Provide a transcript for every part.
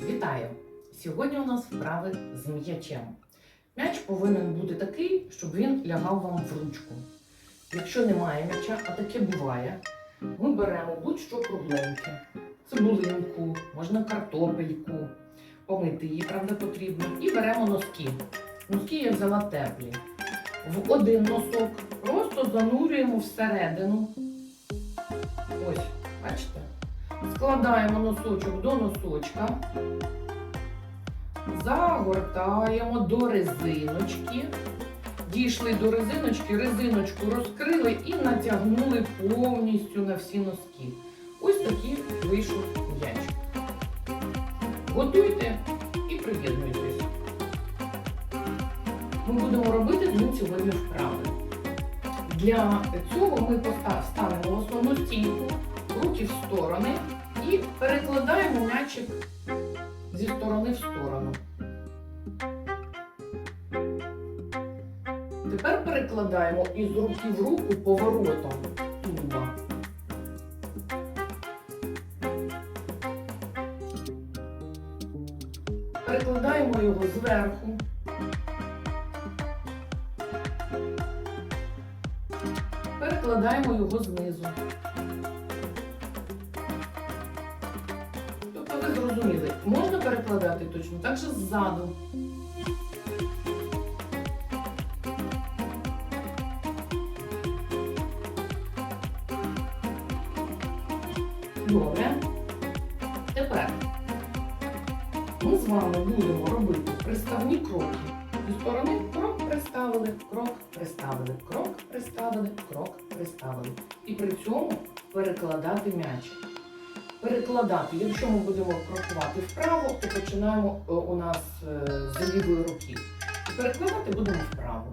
Вітаю! Сьогодні у нас вправи з м'ячем. М'яч повинен бути такий, щоб він лягав вам в ручку. Якщо немає м'яча, а таке буває, ми беремо будь-що кругленьке, цибулинку, можна картопельку, помити її, правда, потрібно, і беремо носки. Носки я взяла теплі. В один носок просто занурюємо всередину. Ось, бачите? Складаємо носочок до носочка, загортаємо до резиночки. Дійшли до резиночки, резиночку розкрили і натягнули повністю на всі носки. Ось такий вийшов м'ячик. Готуйте і приєднуйтесь. Ми будемо робити з ним сьогодні вправи. Для цього ми поста- ставимо в основну стійку, руки в сторони і перекладаємо м'ячик зі сторони в сторону. Тепер перекладаємо із руки в руку поворотом тулуба. Перекладаємо його зверху. Перекладаємо його знизу. Зрозуміли, можна перекладати точно так же ззаду. Добре. Тепер ми з вами будемо робити приставні кроки. Зі сторони крок приставили, крок приставили, крок приставили, крок приставили. І при цьому перекладати м'ячик. Перекладати, якщо ми будемо крокувати вправо, то починаємо е, у нас е, з лівої руки. І перекладати будемо вправо.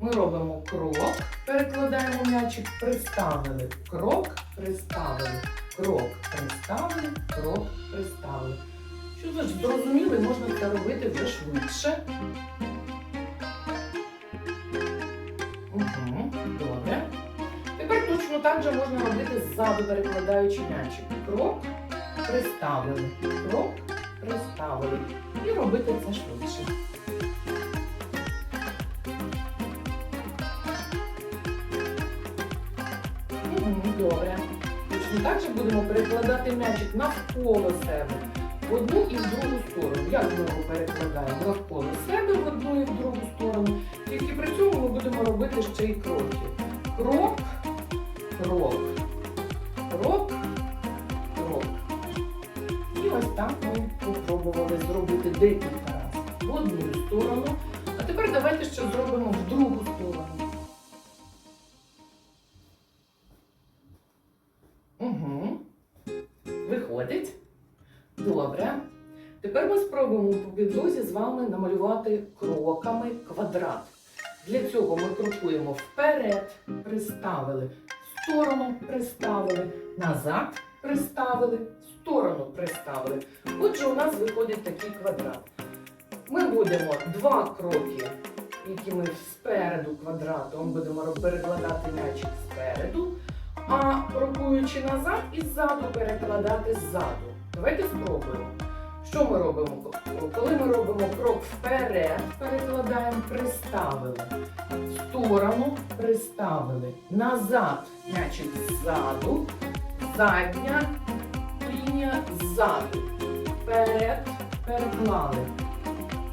Ми робимо крок, перекладаємо м'ячик, приставили, крок, приставили, крок, приставили, крок, приставили. Що ви ж зрозуміли, можна це робити вже швидше. Угу, добре. Точно так же можна робити ззаду, перекладаючи м'ячик. Крок, приставили, крок, приставили. І робити це швидше. Угу, добре. Точно так же будемо перекладати м'ячик навколо себе. В одну і в другу сторону. Як ми його перекладаємо? Навколо себе в одну і в другу сторону. Тільки при цьому ми будемо робити ще й кроки. Крок, крок, крок, крок. І ось так ми спробували зробити декілька разів в одну сторону. А тепер давайте ще зробимо в другу сторону. Угу. Виходить. Добре. Тепер ми спробуємо по підлозі з вами намалювати кроками квадрат. Для цього ми крокуємо вперед, приставили, сторону приставили, назад приставили, сторону приставили. Отже, у нас виходить такий квадрат. Ми будемо два кроки, які ми спереду квадратом будемо перекладати м'ячик спереду, а крокуючи назад і ззаду перекладати ззаду. Давайте спробуємо. Що ми робимо? Коли ми робимо крок вперед, перекладаємо, приставили. В сторону приставили. Назад м'ячик ззаду. Задня лінія ззаду. Вперед переклали.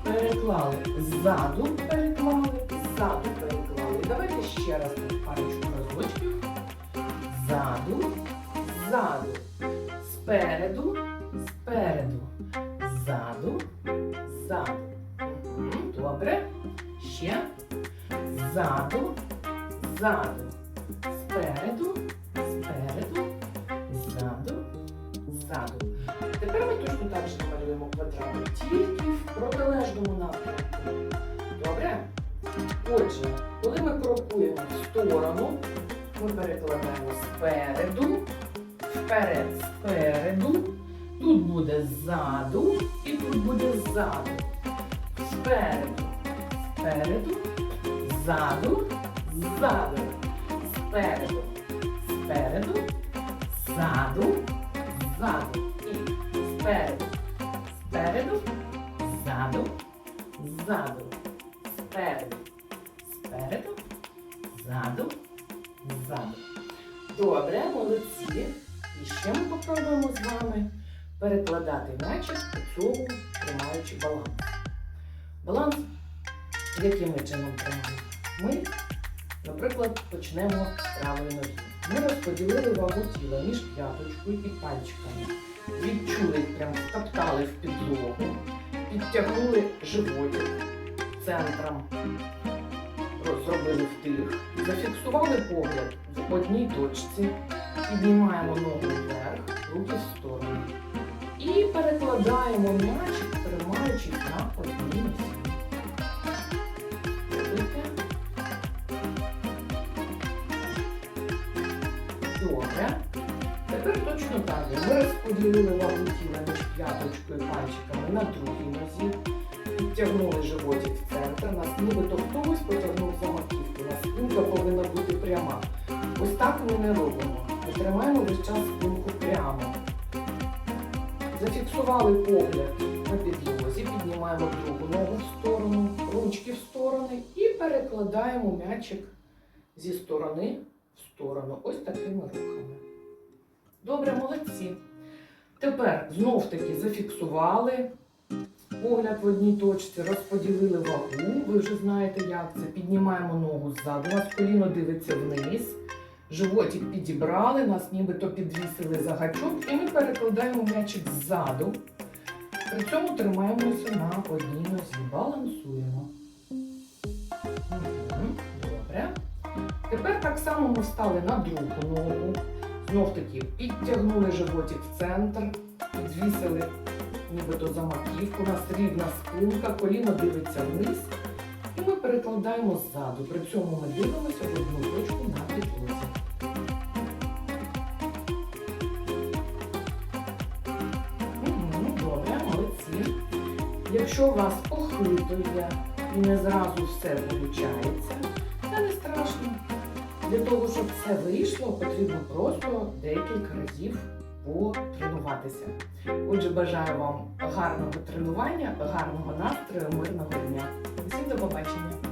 Переклали. Ззаду переклали. Ззаду переклали. Давайте ще раз парочку разочків. Ззаду. Ззаду. Спереду. Спереду. Ззаду. Добре. Ще. Ззаду. Ззаду. Спереду. Спереду. Ззаду. Ззаду. Тепер ми точно так же намалюємо квадрати, тільки в протилежному напрямку. Добре? Отже, коли ми крокуємо в сторону, ми перекладаємо спереду, вперед, спереду. Тут буде ззаду і тут буде ззаду. Спереду, спереду, ззаду, ззаду, спереду, спереду, ззаду, ззаду і спереду, спереду, ззаду, ззаду, спереду, спереду, ззаду, ззаду. Добре, молодці. І ще ми попробуємо з вами перекладати м'ячик у цьому, тримаючи баланс. Баланс яким чином тримаємо? Ми, наприклад, почнемо з правої ноги. Ми розподілили вагу тіла між п'яточкою і пальчиками. Відчули, прям втоптали в підлогу, підтягнули животик центром, роз- зробили вдих, зафіксували погляд в одній точці, піднімаємо ногу вверх, перекладаємо м'ячик, тримаючись на одній нозі. Добре. Тепер точно так. Ми розподілили вагу тіла між п'яточкою пальчиками на другій нозі. Підтягнули животик в центр. Нас нібито хтось потягнув за маківку. На спинка повинна бути пряма. Ось так ми не робимо. Ми тримаємо весь час спинку. Зафіксували погляд на підлозі, піднімаємо другу ногу в сторону, ручки в сторони і перекладаємо м'ячик зі сторони в сторону. Ось такими рухами. Добре, молодці. Тепер знов таки зафіксували погляд в одній точці, розподілили вагу. Ви вже знаєте, як це. Піднімаємо ногу ззаду, у нас коліно дивиться вниз. Животик підібрали, нас нібито підвісили за гачок, і ми перекладаємо м'ячик ззаду. При цьому тримаємося на одній нозі, балансуємо. Добре. Тепер так само ми встали на другу ногу. Знов таки підтягнули животик в центр, підвісили нібито за маківку, у нас рівна спинка, коліно дивиться вниз. І ми перекладаємо ззаду. При цьому ми дивимося Якщо вас похитує і не зразу все виключається, це не страшно. Для того, щоб все вийшло, потрібно просто декілька разів потренуватися. Отже, бажаю вам гарного тренування, гарного настрою, мирного дня. Всім до побачення!